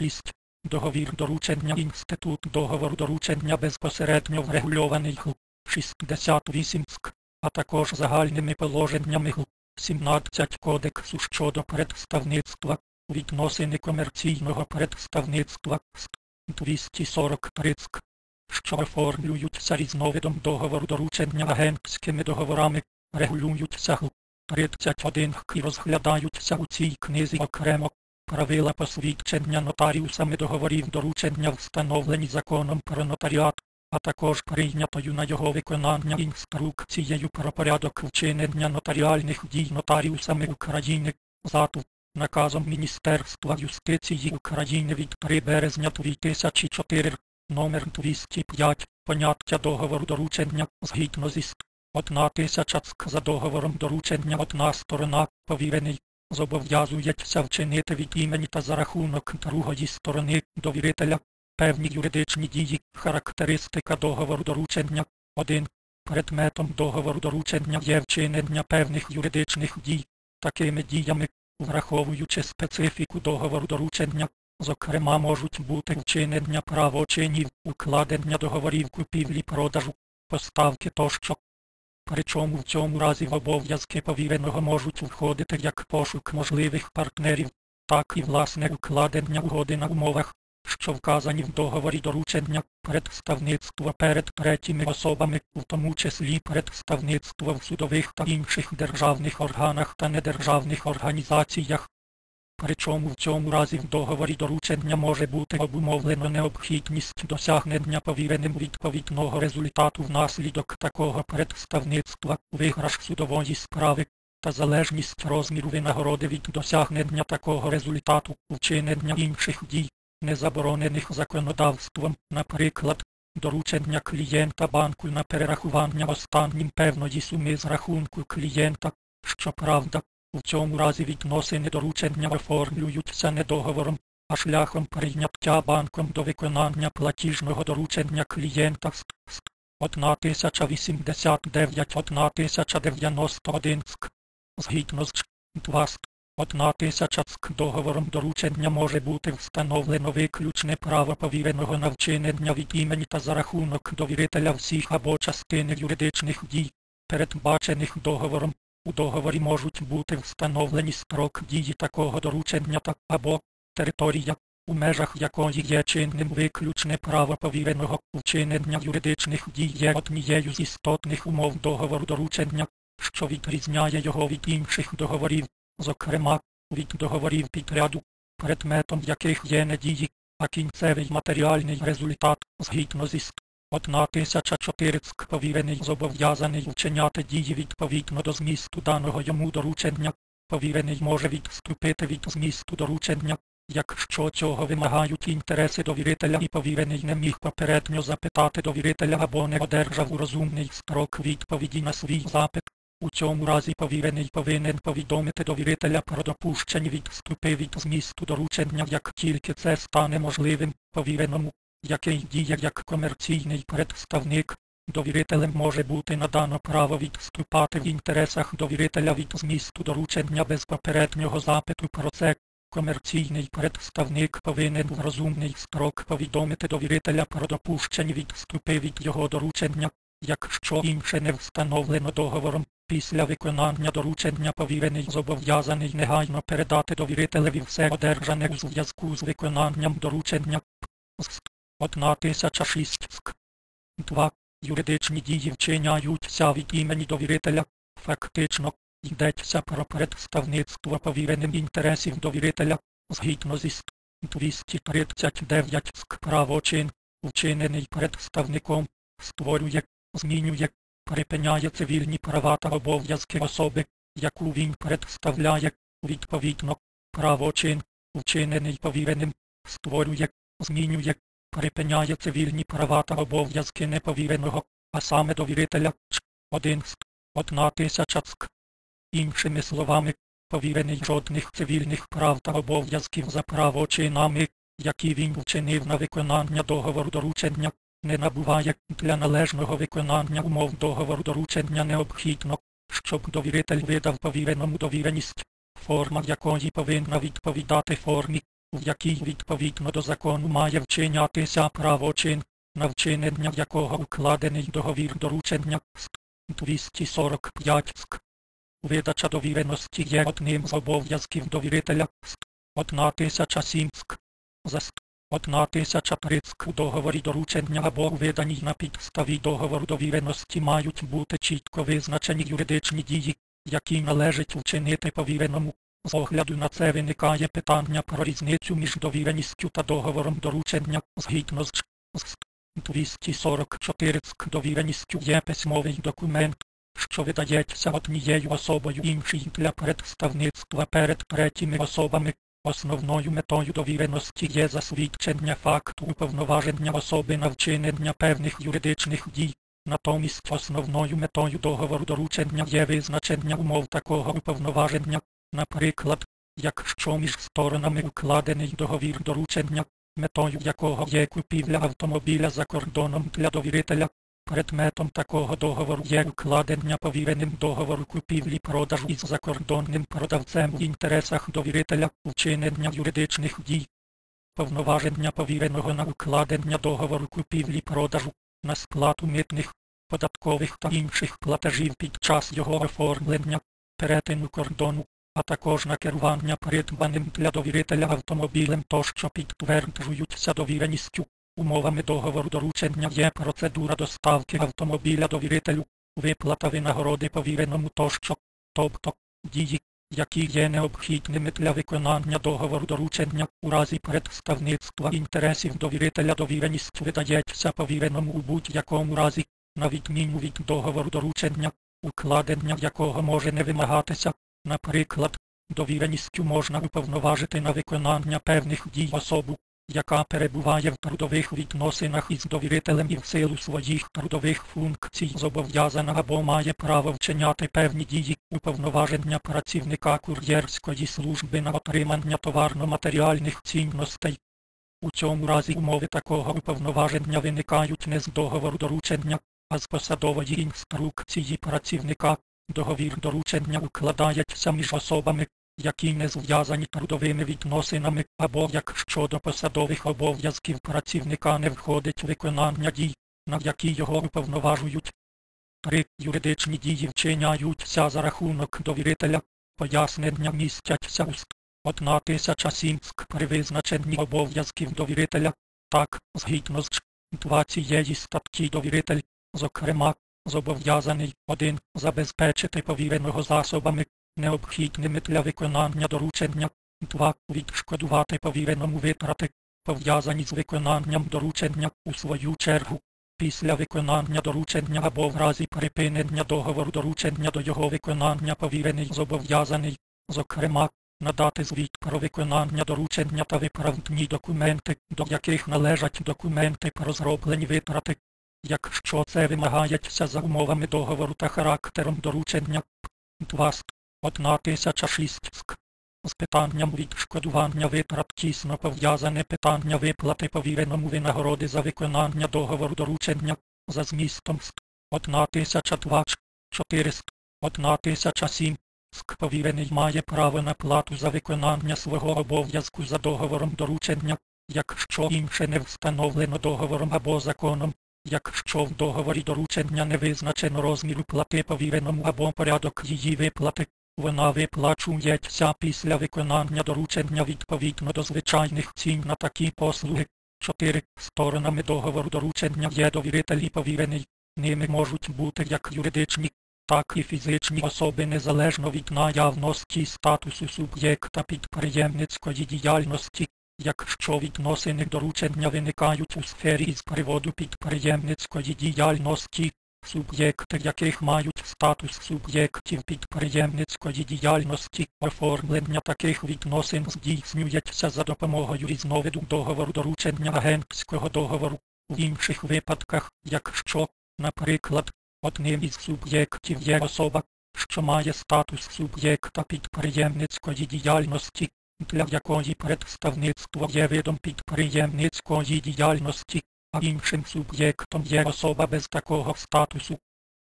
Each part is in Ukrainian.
6. Договір доручення Інститут договору доручення безпосередньо врегульований ГЛ 68 СК, а також загальними положеннями ГЛ 17 Кодексу щодо представництва, відносини комерційного представництва СК 243 СК, що оформлюються різновидом договору доручення агентськими договорами, регулюються ГЛ 31 х і розглядаються у цій книзі окремо. Правила посвідчення нотаріусами договорів доручення встановлені законом про нотаріат, а також прийнятою на його виконання інструкцією про порядок вчинення нотаріальних дій нотаріусами України, ЗАТУ, наказом Міністерства юстиції України від 3 березня 2004, номер 205, поняття договору доручення згідно зі. Одна тисяча за договором доручення одна сторона, повірений, зобов'язується вчинити від імені та за рахунок другої сторони довірителя певні юридичні дії, характеристика договору доручення 1. Предметом договору доручення є вчинення певних юридичних дій, такими діями, враховуючи специфіку договору доручення, зокрема можуть бути вчинення правочинів, укладення договорів купівлі-продажу, поставки тощо. Причому в цьому разі в обов'язки повіреного можуть входити як пошук можливих партнерів, так і власне укладення угоди на умовах, що вказані в договорі доручення, представництва перед третіми особами, в тому числі представництво в судових та інших державних органах та недержавних організаціях. Причому в цьому разі в договорі доручення може бути обумовлено необхідність досягнення повіреним відповідного результату внаслідок такого представництва, виграш судової справи та залежність розміру винагороди від досягнення такого результату, вчинення інших дій, не заборонених законодавством, наприклад, доручення клієнта банку на перерахування останнім певної суми з рахунку клієнта, щоправда, у цьому разі відносини доручення оформлюються не договором, а шляхом прийняття банком до виконання платіжного доручення клієнта ст 1089 1091 ск. Згідно з 2 ст 1000 ск договором доручення може бути встановлено виключне право повіреного на вчинення від імені та за рахунок довірителя всіх або частини юридичних дій, передбачених договором. У договорі можуть бути встановлені строк дії такого доручення та або територія, у межах якої є чинним виключне право повіреного вчинення юридичних дій є однією з істотних умов договору доручення, що відрізняє його від інших договорів, зокрема, від договорів підряду, предметом яких є не дії, а кінцевий матеріальний результат згідно зі ст. 1004 повірений зобов'язаний вчиняти дії відповідно до змісту даного йому доручення. Повірений може відступити від змісту доручення, якщо цього вимагають інтереси довірителя і повірений не міг попередньо запитати довірителя або не одержав у розумний строк відповіді на свій запит. У цьому разі повірений повинен повідомити довірителя про допущені відступи від змісту доручення, як тільки це стане можливим повіреному який діє як комерційний представник, довірителем може бути надано право відступати в інтересах довірителя від змісту доручення без попереднього запиту про це. Комерційний представник повинен в розумний строк повідомити довірителя про допущені відступи від його доручення, якщо інше не встановлено договором. Після виконання доручення повірений зобов'язаний негайно передати довірителеві все одержане у зв'язку з виконанням доручення. 1006 ск. 2. Юридичні дії вчиняються від імені довірителя. Фактично, йдеться про представництво повіреним інтересів довірителя, згідно зі 239 ск правочин, вчинений представником, створює, змінює, припиняє цивільні права та обов'язки особи, яку він представляє, відповідно, правочин, вчинений повіреним, створює, змінює, припиняє цивільні права та обов'язки неповіреного, а саме довірителя Ч. 1 ст. 1 тисяча цк. Іншими словами, повірений жодних цивільних прав та обов'язків за правочинами, які він вчинив на виконання договору доручення, не набуває для належного виконання умов договору доручення необхідно, щоб довіритель видав повіреному довіреність, форма якої повинна відповідати формі, в якій відповідно до закону має вчинятися правочин, на вчинення якого укладений договір доручення ст. 245 ск. Видача довіреності є одним з обов'язків довірителя ст. 1007 ск. За ст. 1030 ск. у договорі доручення або виданій на підставі договору довіреності мають бути чітко визначені юридичні дії, які належить вчинити повіреному. З огляду на це виникає питання про різницю між довіреністю та договором доручення згідно з Ч- з 244 довіреністю є письмовий документ, що видається однією особою іншій для представництва перед третіми особами. Основною метою довіреності є засвідчення факту уповноваження особи на вчинення певних юридичних дій. Натомість основною метою договору доручення є визначення умов такого уповноваження, наприклад, якщо між сторонами укладений договір доручення, метою якого є купівля автомобіля за кордоном для довірителя. Предметом такого договору є укладення повіреним договору купівлі-продажу із закордонним продавцем в інтересах довірителя вчинення юридичних дій. Повноваження повіреного на укладення договору купівлі-продажу, на сплату митних, податкових та інших платежів під час його оформлення, перетину кордону, а також на керування придбаним для довірителя автомобілем тощо підтверджуються довіреністю. Умовами договору доручення є процедура доставки автомобіля довірителю, виплата винагороди повіреному тощо, тобто дії, які є необхідними для виконання договору доручення у разі представництва інтересів довірителя довіреність видається повіреному у будь-якому разі, на відміну від договору доручення, укладення якого може не вимагатися, наприклад, довіреністю можна уповноважити на виконання певних дій особу, яка перебуває в трудових відносинах із довірителем і в силу своїх трудових функцій зобов'язана або має право вчиняти певні дії уповноваження працівника кур'єрської служби на отримання товарно-матеріальних цінностей. У цьому разі умови такого уповноваження виникають не з договору доручення, а з посадової інструкції працівника. Договір доручення укладається між особами, які не зв'язані трудовими відносинами, або якщо до посадових обов'язків працівника не входить виконання дій, на які його уповноважують. Три юридичні дії вчиняються за рахунок довірителя, пояснення містяться у ст. 1007 ск при визначенні обов'язків довірителя, так, згідно з Ч. 2 цієї статті довіритель, зокрема, зобов'язаний один забезпечити повіреного засобами, необхідними для виконання доручення, 2. Відшкодувати повіреному витрати, пов'язані з виконанням доручення у свою чергу. Після виконання доручення або в разі припинення договору доручення до його виконання повірений зобов'язаний, зокрема, надати звіт про виконання доручення та виправдні документи, до яких належать документи про зроблені витрати, якщо це вимагається за умовами договору та характером доручення. 2. 1006 ск. З питанням відшкодування витрат тісно пов'язане питання виплати повіреному винагороди за виконання договору доручення за змістом ст. 1002 400 1007 ск. Повірений має право на плату за виконання свого обов'язку за договором доручення, якщо інше не встановлено договором або законом, якщо в договорі доручення не визначено розміру плати повіреному або порядок її виплати, вона виплачується після виконання доручення відповідно до звичайних цін на такі послуги. 4. Сторонами договору доручення є довіритель і повірений. Ними можуть бути як юридичні, так і фізичні особи незалежно від наявності статусу суб'єкта підприємницької діяльності, якщо відносини доручення виникають у сфері з приводу підприємницької діяльності, суб'єкти яких мають статус суб'єктів підприємницької діяльності, оформлення таких відносин здійснюється за допомогою різновиду договору доручення агентського договору. В інших випадках, якщо, наприклад, одним із суб'єктів є особа, що має статус суб'єкта підприємницької діяльності, для якої представництво є видом підприємницької діяльності, а іншим суб'єктом є особа без такого статусу.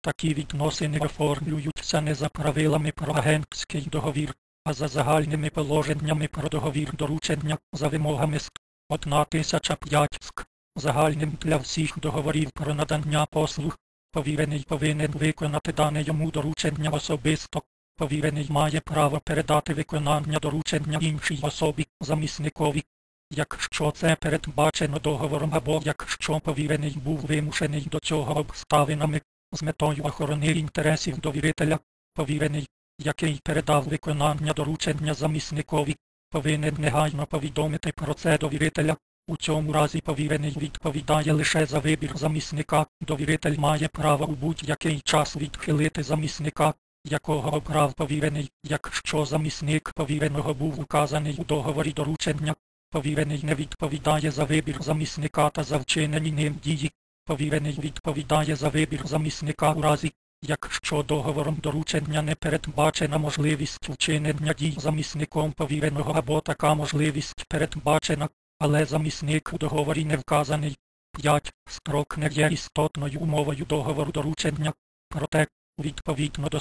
Такі відносини оформлюються не за правилами про агентський договір, а за загальними положеннями про договір доручення за вимогами ст. 1005 ск. Загальним для всіх договорів про надання послуг. Повірений повинен виконати дане йому доручення особисто. Повірений має право передати виконання доручення іншій особі, замісникові. Якщо це передбачено договором або якщо повірений був вимушений до цього обставинами з метою охорони інтересів довірителя, повірений, який передав виконання доручення замісникові, повинен негайно повідомити про це довірителя. У цьому разі повірений відповідає лише за вибір замісника. Довіритель має право у будь-який час відхилити замісника, якого обрав повірений, якщо замісник повіреного був указаний у договорі доручення. Повірений не відповідає за вибір замісника та за вчинені ним дії. Повірений відповідає за вибір замісника у разі, якщо договором доручення не передбачена можливість вчинення дій замісником повіреного або така можливість передбачена, але замісник у договорі не вказаний. 5. Строк не є істотною умовою договору доручення. Проте, відповідно до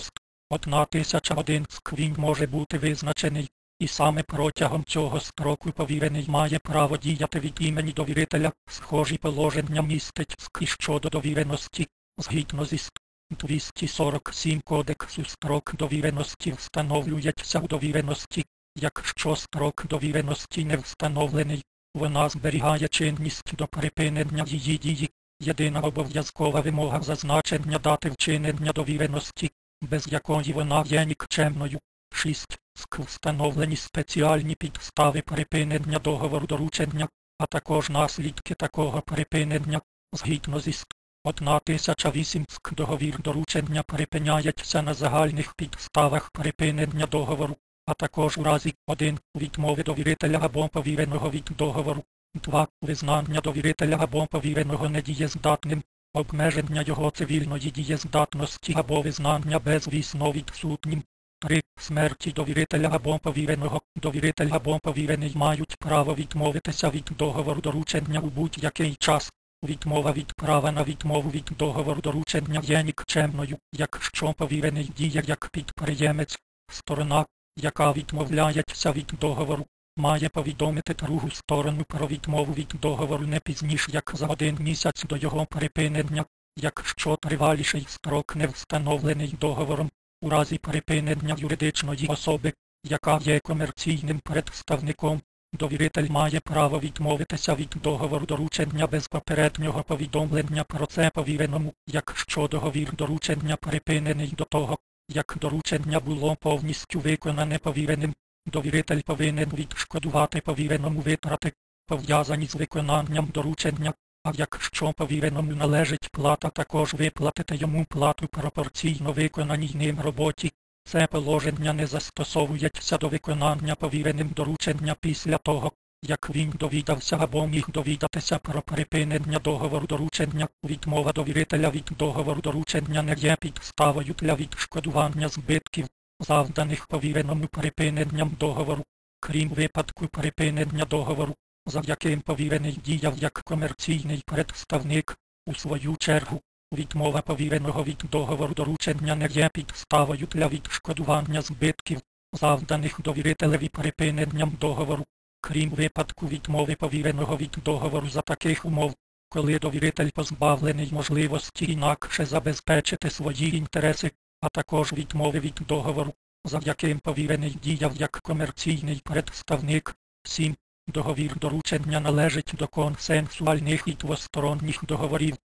ст. 1001 ск він може бути визначений, і саме протягом цього строку повірений має право діяти від імені довірителя. Схожі положення містить СК щодо довіреності, згідно зі ст. 247 Кодексу строк довіреності встановлюється у довіреності. Якщо строк довіреності не встановлений, вона зберігає чинність до припинення її дії. Єдина обов'язкова вимога зазначення дати вчинення довіреності, без якої вона є нікчемною. 6. СК встановлені спеціальні підстави припинення договору доручення, а також наслідки такого припинення, згідно зі ст. 1008 СК договір доручення припиняється на загальних підставах припинення договору, а також у разі 1. відмови довірителя або повіреного від договору, 2. визнання довірителя або повіреного недієздатним, обмеження його цивільної дієздатності або визнання безвісно відсутнім. 3. Смерті довірителя або повіреного. Довіритель або повірений мають право відмовитися від договору доручення у будь-який час. Відмова від права на відмову від договору доручення є нікчемною, якщо повірений діє як підприємець, сторона, яка відмовляється від договору, має повідомити другу сторону про відмову від договору не пізніше як за один місяць до його припинення, якщо триваліший строк не встановлений договором, у разі припинення юридичної особи, яка є комерційним представником. Довіритель має право відмовитися від договору доручення без попереднього повідомлення про це повіреному, якщо договір доручення припинений до того, як доручення було повністю виконане повіреним. Довіритель повинен відшкодувати повіреному витрати, пов'язані з виконанням доручення, а якщо повіреному належить плата, також виплатити йому плату пропорційно виконаній ним роботі. Це положення не застосовується до виконання повіреним доручення після того, як він довідався або міг довідатися про припинення договору доручення. Відмова довірителя від договору доручення не є підставою для відшкодування збитків, завданих повіреному припиненням договору, крім випадку припинення договору, за яким повірений діяв як комерційний представник, у свою чергу. Відмова повіреного від договору доручення не є підставою для відшкодування збитків, завданих довірителеві припиненням договору, крім випадку відмови повіреного від договору за таких умов, коли довіритель позбавлений можливості інакше забезпечити свої інтереси, а також відмови від договору, за яким повірений діяв як комерційний представник. 7. Договір доручення належить до консенсуальних і двосторонніх договорів,